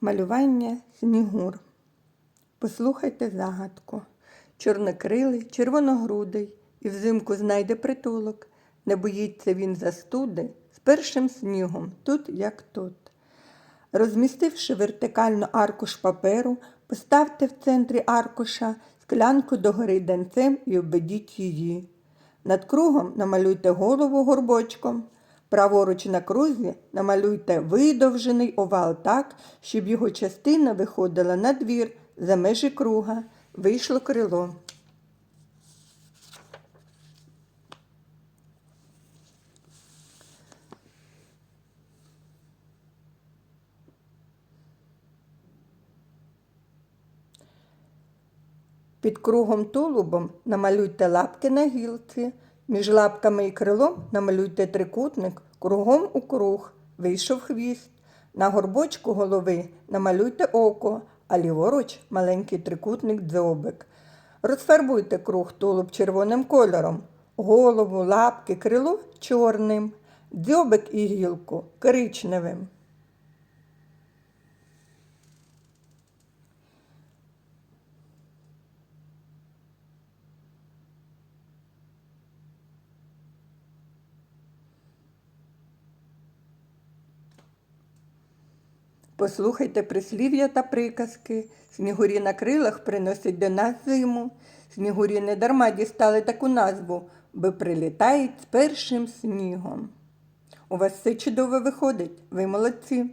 Малювання снігур. Послухайте загадку. Чорнокрилий, червоногрудий, і взимку знайде притулок. Не боїться він застуди з першим снігом, тут як тут. Розмістивши вертикально аркуш паперу, поставте в центрі аркуша склянку догори денцем і обведіть її. Над кругом намалюйте голову горбочком. Праворуч на крузі намалюйте видовжений овал так, щоб його частина виходила на двір за межі круга. Вийшло крило. Під кругом тулубом намалюйте лапки на гілці. Між лапками і крилом намалюйте трикутник кругом у круг. Вийшов хвіст. На горбочку голови намалюйте око, а ліворуч маленький трикутник дзьобик. Розфарбуйте круг тулуб червоним кольором, голову, лапки, крило чорним, дзьобик і гілку коричневим. Послухайте прислів'я та приказки. Снігурі на крилах приносять до нас зиму. Снігурі не дарма дістали таку назву, бо прилітають з першим снігом. У вас все чудово виходить, ви молодці.